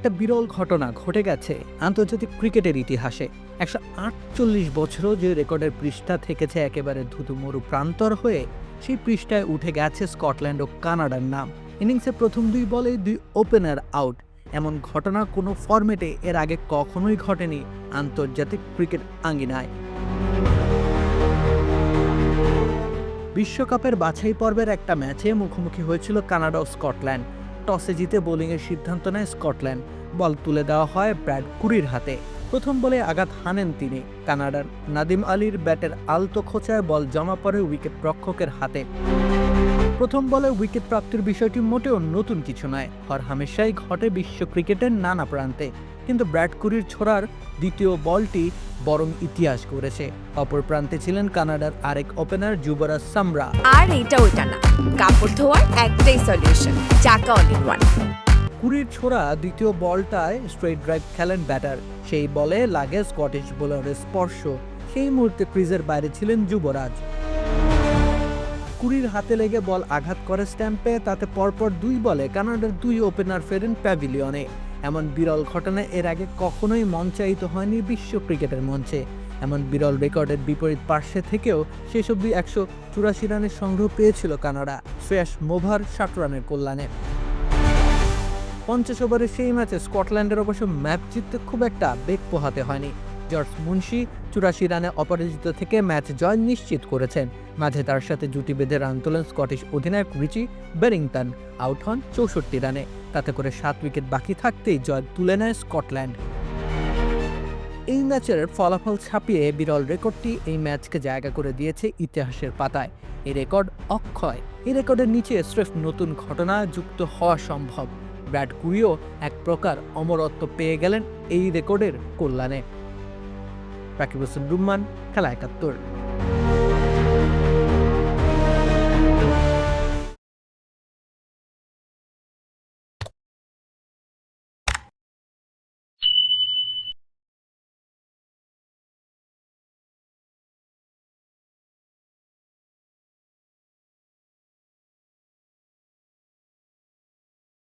একটা বিরল ঘটনা ঘটে গেছে আন্তর্জাতিক ক্রিকেটের ইতিহাসে। একশো আটচল্লিশ বছরও যে রেকর্ডের পৃষ্ঠা থেকেছে একেবারে ধুধুমরু প্রান্তর হয়ে, সেই পৃষ্ঠায় উঠে গেছে স্কটল্যান্ড ও কানাডার নাম। ইনিংসে প্রথম দুই বলে দুই ওপেনার আউট। এমন ঘটনা কোনো ফরম্যাটে এর আগে কখনোই ঘটেনি আন্তর্জাতিক ক্রিকেট আঙ্গিনায়। বিশ্বকাপের বাছাই পর্বের একটা ম্যাচে মুখোমুখি হয়েছিল কানাডা ও স্কটল্যান্ড। টসে জিতে বোলিংয়ের সিদ্ধান্ত নেয় স্কটল্যান্ড। বল তুলে দেওয়া হয় ব্র্যাড কুরির হাতে। প্রথম বলে আঘাত হানেন তিনি। কানাডার নাদিম আলীর ব্যাটের আলতো খোঁচায় বল জমা পড়ে উইকেট রক্ষকের হাতে। প্রথম বলে উইকেট প্রাপ্তির বিষয়টি মোটেও নতুন কিছু নয়। হর হামেশাই ঘটে বিশ্ব ক্রিকেটের নানা প্রান্তে। কিন্তু ব্র্যাড কুরির ছোড়ার দ্বিতীয় বলটি বরং ইতিহাস করেছে। অপর প্রান্তে ছিলেন কানাডার আরেক ওপেনার যুবরাজ সামরা। আর এটা ওইটা না। কাপড় ধোয়ার একটাই সলিউশন চাকা অল ইন ওয়ান কুড়ির ছোড়া দ্বিতীয় বলটায় স্ট্রেট ড্রাইভ খেলেন ব্যাটার সেই বলে লাগে স্কটিশ বোলারের স্পর্শ। সেই মুহূর্তে ক্রিজের বাইরে ছিলেন যুবরাজ। কুড়ির হাতে লেগে বল আঘাত করে স্ট্যাম্পে তাতে পরপর দুই বলে কানাডার দুই ওপেনার ফেরেন প্যাভিলিয়নে এমন বিরল ঘটনা এর আগে কখনোই মঞ্চায়িত হয়নি বিশ্ব ক্রিকেটের মঞ্চে। এমন বিরল রেকর্ডের বিপরীত পার্শ্বে থেকেও শেষ অবধি একশো চুরাশি রানের সংগ্রহ পেয়েছিল কানাডা, শ্রেয়াস মোভার ষাট রানের কল্যাণে। পঞ্চাশ ওভারের সেই ম্যাচে স্কটল্যান্ডের অবশ্য ম্যাচ জিততে খুব একটা বেগ পোহাতে হয়নি। জর্জ মুন্সি চুরাশি রানে অপরাজিত থেকে ম্যাচ জয় নিশ্চিত করেছেন। মাঝে তার সাথে জুটি বেঁধে রান তোলেন স্কটিশ অধিনায়ক রিচি বেরিংটন আউট হন চৌষট্টি রানে। তাতে করে সাত উইকেট বাকি থাকতেই জয় তুলে নেয় স্কটল্যান্ড। এই ম্যাচের ফলাফল ছাপিয়ে বিরল রেকর্ডটি এই ম্যাচকে জায়গা করে দিয়েছে ইতিহাসের পাতায়। এই রেকর্ড অক্ষয়। এই রেকর্ডের নিচে স্রেফ নতুন ঘটনা যুক্ত হওয়া সম্ভব। ব্র্যাড কুইও এক প্রকার অমরত্ব পেয়ে গেলেন এই রেকর্ডের কল্যাণে। রাকিব রুম্মান খেলা একাত্তর।